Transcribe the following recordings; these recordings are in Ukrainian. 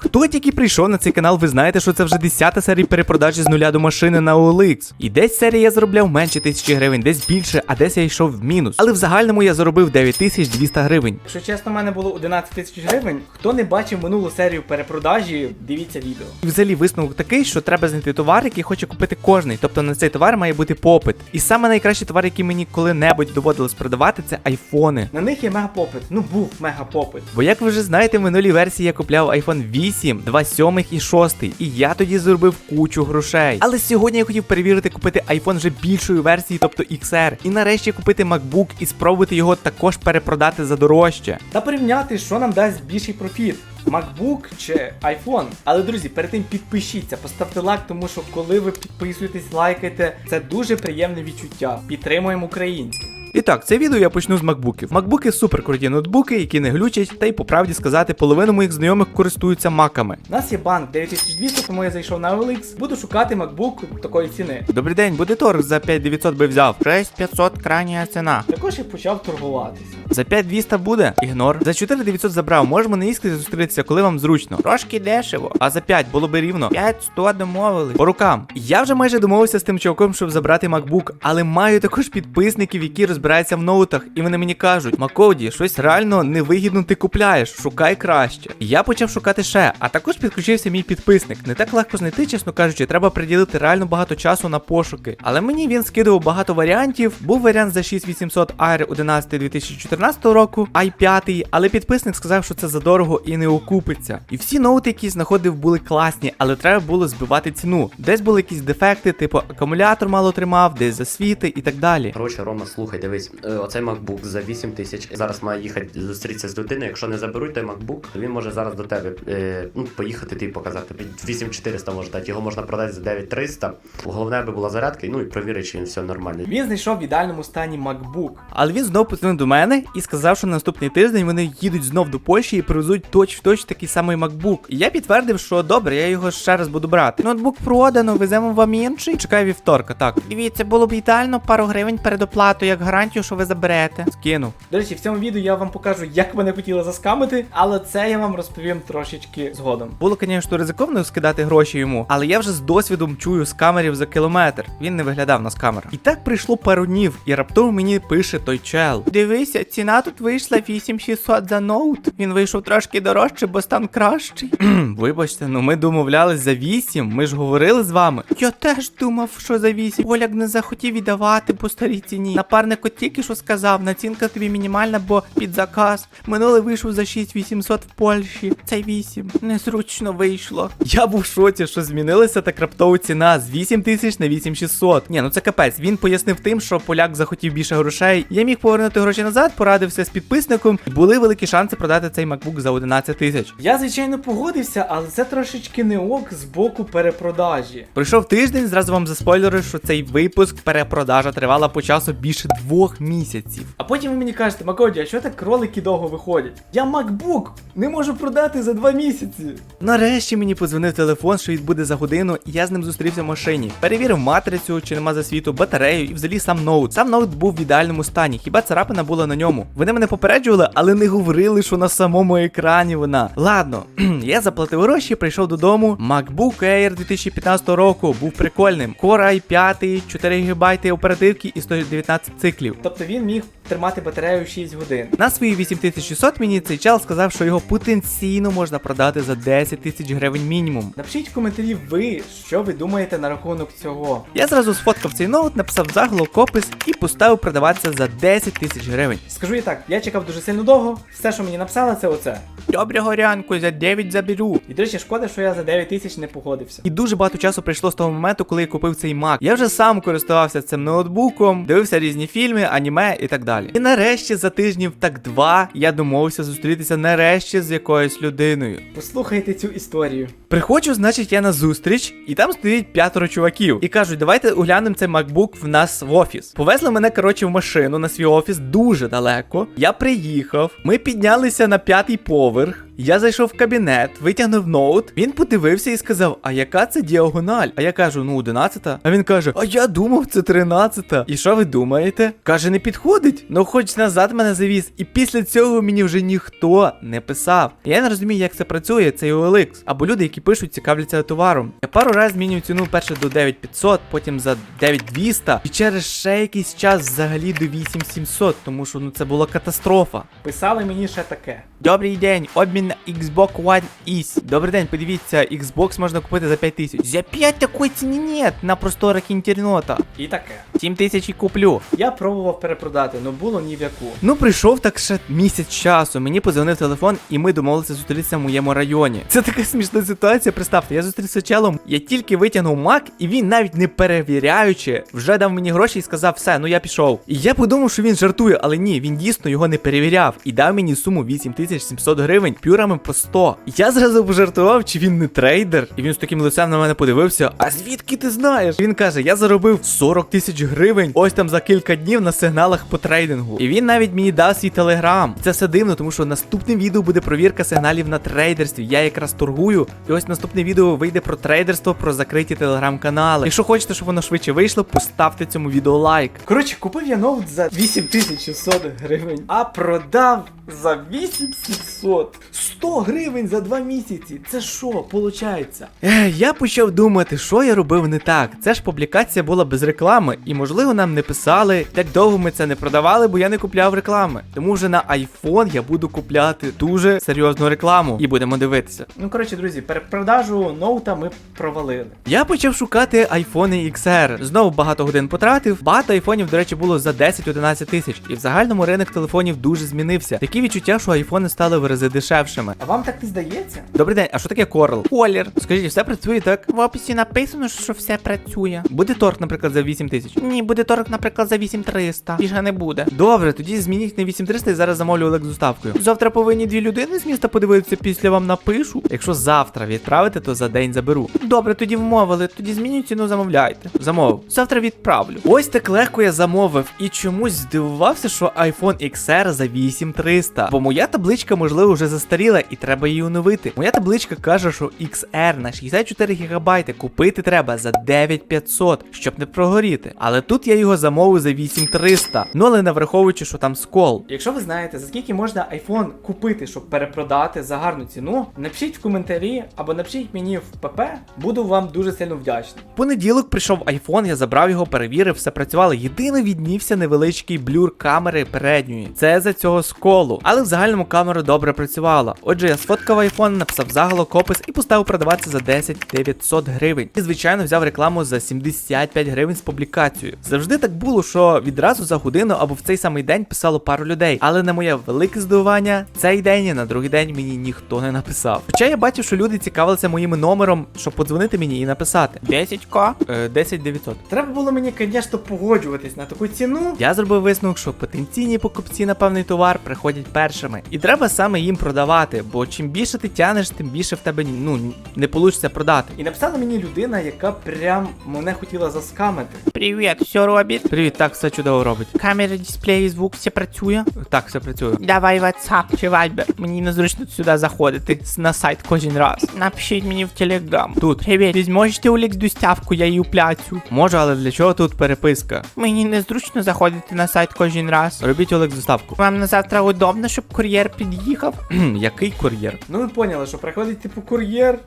Хто тільки прийшов на цей канал, ви знаєте, що це вже 10 серія перепродажі з нуля до машини на OLX. І десь серії я заробляв менше тисячі гривень, десь більше, а десь я йшов в мінус. Але в загальному я заробив 9200 гривень. Якщо чесно, в мене було 11 тисяч гривень. Хто не бачив минулу серію перепродажі, дивіться відео. І взагалі висновок такий, що треба знайти товар, який хоче купити кожний. Тобто на цей товар має бути попит. І саме найкращий товар, який мені коли-небудь доводилось продавати, це айфони. На них є мегапопит. Ну був мегапопит. Бо як ви вже знаєте, в минулій версії я купляв iPhone 8, 2 сьомих і 6. І я тоді заробив кучу грошей. Але сьогодні я хотів перевірити купити iPhone вже більшої версії, тобто XR. І нарешті купити MacBook і спробувати його також перепродати за дорожче. Та порівняти, що нам дасть більший профіт. MacBook чи iPhone. Але друзі, перед тим підпишіться, поставте лайк, тому що коли ви підписуєтесь, лайкаєте, це дуже приємне відчуття. Підтримуємо українське. І так, це відео я почну з макбуків. Макбуки супер круті ноутбуки, які не глючать, та й по правді сказати, половина моїх знайомих користуються маками. У нас є банк 9200, тому я зайшов на OLX, буду шукати MacBook такої ціни. Добрий день, буде торг за 5900 би взяв. 6500 крайня ціна. Також я почав торгуватися. За 5200 буде? Ігнор. За 4900 забрав. Можемо на іскрі зустрітися, коли вам зручно. Трошки дешево. А за 5 було би рівно. 500 домовили. По рукам. Я вже майже домовився з тим чуваком, щоб забрати MacBook, але маю також підписників, які розбираються в ноутах, і вони мені кажуть: Макоді, щось реально невигідно ти купляєш, шукай краще. Я почав шукати ще, а також підключився мій підписник. Не так легко знайти, чесно кажучи, треба приділити реально багато часу на пошуки. Але мені він скидував багато варіантів. Був варіант за 6800 Air 11 2014 року, i5, але підписник сказав, що це задорого і не окупиться. І всі ноути, які знаходив, були класні, але треба було збивати ціну. Десь були якісь дефекти, типу акумулятор мало тримав, десь засвіти і так далі. Коротше, Рома, слухай, дивись, е, оцей MacBook за 8 тисяч. Зараз має їхати зустрітися з людиною. Якщо не заберуть той MacBook, то він може зараз до тебе е, ну, поїхати ти показати. 8400 може дати. Його можна продати за 9300. Головне, аби була зарядка, ну і провірити, чи він все нормально. Він знайшов в ідеальному стані MacBook. Але він знов подзвонив до мене і сказав, що на наступний тиждень вони їдуть знов до Польщі і привезуть точ в точ такий самий MacBook. І я підтвердив, що добре, я його ще раз буду брати. Ноутбук продано, веземо вам інший. Чекаю вівторка, так. Дивіться, було б ідеально пару гривень передоплату, як гарантію, що ви заберете. Скинув. До речі, в цьому відео я вам покажу, як мене хотіли заскамити, але це я вам розповім трошечки згодом. Було, звісно, ризиковано скидати гроші йому, але я вже з досвідом чую скамерів за кілометр. Він не виглядав на скамер. І так прийшло пару днів, і раптом мені пише той чел. Дивися, ціна тут вийшла 8600 за ноут. Він вийшов трошки дорожче, бо стан кращий. Вибачте, ну ми домовлялись за 8, ми ж говорили з вами. Я теж думав, що за 8. Оляк не захотів віддавати по старій ціні. Напарник от тільки що сказав, націнка тобі мінімальна, бо під заказ. Минулий вийшов за 6800 в Польщі. Це 8. Незручно вийшло. Я був в шоці, що змінилася так раптово ціна з 8000 на 8600. Ні, ну це капець. Він пояснив тим, що поляк захотів більше грошей. Я міг повернути гроші назад, порадився з підписником. і Були великі шанси продати цей MacBook за 11 тисяч. Я звичайно погодився, але це трошечки не ок з боку перепродажі. Пройшов тиждень, зразу вам заспойлерю, що цей випуск перепродажа тривала по часу більше двох місяців. А потім ви мені кажете, Макоді, а що так кролики довго виходять? Я MacBook не можу продати за два місяці. Нарешті мені подзвонив телефон, що відбуде за годину, і я з ним зустрівся в машині. Перевірив матрицю, чи нема засвіту, батарею і взагалі сам ноут. Сам ноут був в ідеальному стані, хіба царапина була на ньому. Вони мене попереджували, але не говорили, що на самому екрані вона. Ладно, я заплатив гроші, прийшов додому. MacBook Air 2015 року був прикольним. Core i5, 4 ГБ оперативки і 119 циклів. Тобто він міг тримати батарею 6 годин. На свої 8600 мені цей чел сказав, що його потенційно можна продати за 10 тисяч гривень мінімум. Напишіть в коментарі ви, що ви думаєте на рахунок цього. Я зразу сфоткав цей ноут, написав заголовок опис і поставив продаватися за 10 тисяч гривень. Скажу і так, я чекав дуже сильно довго. Все, що мені написали, це оце. Доброго ранку, за 9 заберу. І до речі, шкода, що я за 9 тисяч не погодився. І дуже багато часу прийшло з того моменту, коли я купив цей Mac. Я вже сам користувався цим ноутбуком, дивився різні фільми, аніме і так далі. І нарешті за тижнів так два я домовився зустрітися нарешті з якоюсь людиною. Послухайте цю історію. Приходжу, значить, я на зустріч, і там стоїть п'ятеро чуваків. І кажуть, давайте оглянемо цей MacBook в нас в офіс. Повезли мене, коротше, в машину на свій офіс дуже далеко. Я приїхав, ми піднялися на п'ятий поверх. Я зайшов в кабінет, витягнув ноут, він подивився і сказав: А яка це діагональ? А я кажу, ну 11. А він каже: А я думав, це 13-та. І що ви думаєте? Каже, не підходить. Ну хоч назад мене завіз. І після цього мені вже ніхто не писав. Я не розумію, як це працює, цей OLX. Або люди, які пишуть, цікавляться товаром. Я пару разів змінюю ціну перше до 9500, потім за 9200, і через ще якийсь час взагалі до 8700, тому що ну це була катастрофа. Писали мені ще таке. Добрий день, обмін на Xbox One X. Добрий день, подивіться, Xbox можна купити за 5 тисяч. За 5 такої ціни нет на просторах інтернета. І таке. 7000 і куплю. Я пробував перепродати, але було ні в яку. Ну прийшов так ще місяць часу. Мені подзвонив телефон, і ми домовилися зустрітися в моєму районі. Це така смішна ситуація. Представте, я зустрівся челом, я тільки витягнув мак, і він навіть не перевіряючи, вже дав мені гроші і сказав, все, ну я пішов. І я подумав, що він жартує, але ні, він дійсно його не перевіряв і дав мені суму 8700 гривень пюрами по 100. Я зразу пожартував, чи він не трейдер. І він з таким лицем на мене подивився. А звідки ти знаєш? Він каже: я заробив 40 тисяч гривень ось там за кілька днів на сигналах по трейдингу. І він навіть мені дав свій телеграм. Це все дивно, тому що наступне відео буде провірка сигналів на трейдерстві. Я якраз торгую. І ось наступне відео вийде про трейдерство, про закриті телеграм-канали. Якщо хочете, щоб воно швидше вийшло, поставте цьому відео лайк. Коротше, купив я ноут за 8600 гривень, а продав за 8700. 100 гривень за 2 місяці. Це що, получається? Е, я почав думати, що я робив не так. Це ж публікація була без реклами, і можливо нам не писали. Так довго ми це не продавали, бо я не купляв реклами. Тому вже на iPhone я буду купляти дуже серйозну рекламу і будемо дивитися. Ну коротше, друзі, перепродажу ноута ми провалили. Я почав шукати iPhone XR. Знову багато годин потратив. Багато айфонів, до речі, було за 10-11 тисяч. І в загальному ринок телефонів дуже змінився. Такі відчуття, що айфони стали в рази дешевшими. А вам так не здається? Добрий день, а що таке Coral? Колір. Скажіть, все працює так? В описі написано, що все працює. Буде торг, наприклад, за 8 тисяч. Ні, буде торг, наприклад, за 8300. Більше не буде. Добре, тоді змініть на 8300 і зараз замовлю Олег з доставкою. Завтра повинні дві людини з міста подивитися, після вам напишу. Якщо завтра відправите, то за день заберу. Добре, тоді вмовили. Тоді змінюють ціну, замовляйте. Замовив. Завтра відправлю. Ось так легко я замовив і чомусь здивувався, що iPhone XR за 8300. Бо моя табличка, можливо, вже застаріла і треба її оновити. Моя табличка каже, що XR на 64 ГБ купити треба за 9500, щоб не прогоріти. Але тут я його замовив за 8300. Ну але не враховуючи, що там скол. Якщо ви знаєте, за скільки можна iPhone купити, щоб перепродати за гарну ціну, напишіть в коментарі або напишіть мені в ПП, буду вам дуже сильно вдячний. Понеділок прийшов iPhone, я забрав його, перевірив, все працювало. Єдине віднівся невеличкий блюр камери передньої. Це за цього сколу. Але в загальному камера добре працювала. Отже, я сфоткав iPhone, написав заголовок опис і поставив продаватися за 10 900 гривень. І звичайно взяв рекламу за 75 гривень з публікацією. Завжди так було, що відразу за годину або в цей самий день писало пару людей. Але на моє велике здивування, цей день і на другий день мені ніхто не написав. Хоча я бачив, що люди цікавилися моїм номером, щоб подзвонити мені і написати. 10к? Е, 10 900. Треба було мені, звісно, погоджуватись на таку ціну. Я зробив висновок, що потенційні покупці на певний товар приходять першими. І треба саме їм продавати, бо чим більше ти тянеш, тим більше в тебе ну не вийде продати. І написала мені людина, яка прям мене хотіла заскамити. Привіт, все робить? Привіт, так все чудово робить. Камера, дисплей, звук, все працює? Так, все працює. Давай WhatsApp чи Viber. Мені незручно сюди заходити на сайт кожен раз. Напишіть мені в Telegram. Тут. Привіт, ви зможете Олікс доставку, я її плачу. Можу, але для чого тут переписка? Мені незручно заходити на сайт кожен раз. Робіть Олег доставку. Вам на завтра удобно, щоб кур'єр під'їхав? Який кур'єр? Ну ви поняли, що приходить типу кур'єр,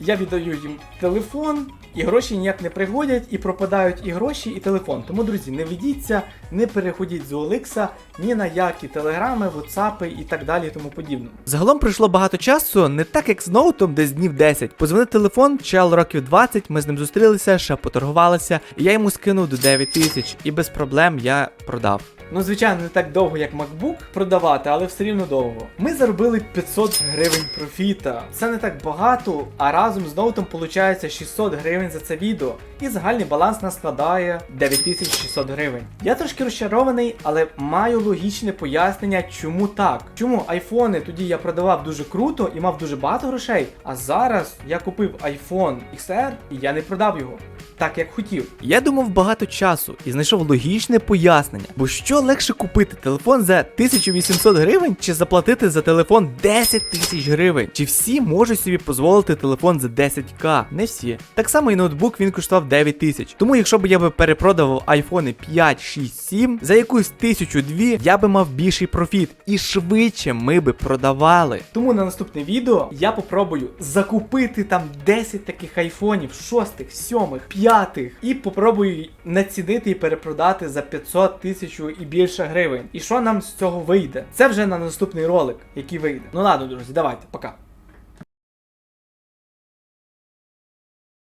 я віддаю їм телефон, і гроші ніяк не приходять, і пропадають і гроші, і телефон. Тому, друзі, не ведіться, не переходіть з Олекса ні на які телеграми, ватсапи і так далі, і тому подібне. Загалом пройшло багато часу, не так як з ноутом, десь днів 10. Позвонив телефон, чел років 20, ми з ним зустрілися, ще поторгувалися, і я йому скинув до 9 тисяч, і без проблем я продав. Ну, звичайно, не так довго, як MacBook продавати, але все рівно довго. Ми заробили 500 гривень профіта. Це не так багато, а разом з ноутом виходить 600 гривень за це відео. І загальний баланс нас складає 9600 гривень. Я трошки розчарований, але маю логічне пояснення, чому так. Чому айфони тоді я продавав дуже круто і мав дуже багато грошей, а зараз я купив iPhone XR і я не продав його. Так, як хотів. Я думав багато часу і знайшов логічне пояснення. Бо що легше купити телефон за 1800 гривень чи заплатити за телефон 10 тисяч гривень? Чи всі можуть собі дозволити телефон за 10к? Не всі. Так само і ноутбук він коштував 9 тисяч. Тому якщо б я би перепродавав айфони 5, 6, 7 за якусь тисячу дві, я би мав більший профіт і швидше ми би продавали. Тому на наступне відео я попробую закупити там 10 таких айфонів, шостих, сьомих, п'ятих, і попробую націнити і перепродати за 500 тисячу і більше гривень. І що нам з цього вийде? Це вже на наступний ролик, який вийде. Ну ладно, друзі, давайте, пока.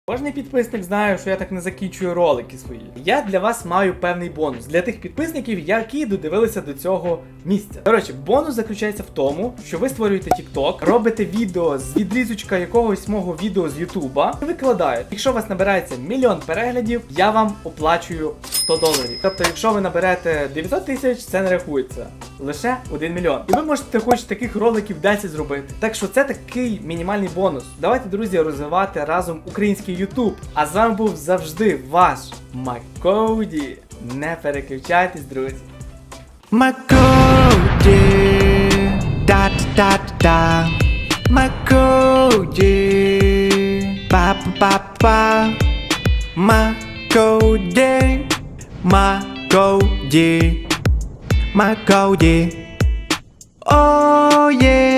Кожний підписник знає, що я так не закінчую ролики свої. Я для вас маю певний бонус для тих підписників, які додивилися до цього місця. До речі, бонус заключається в тому, що ви створюєте TikTok, робите відео з відрізочка якогось мого відео з Ютуба і викладаєте. Якщо у вас набирається мільйон переглядів, я вам оплачую 100 доларів. Тобто, якщо ви наберете 900 тисяч, це не рахується. Лише 1 мільйон. І ви можете хоч таких роликів 10 зробити. Так що це такий мінімальний бонус. Давайте, друзі, розвивати разом український YouTube. А з вами був завжди ваш Макоуді. Не переключайтесь, друзі. Макоуді, да да да Макоуді, Mà câu gì Mà câu gì Oh yeah.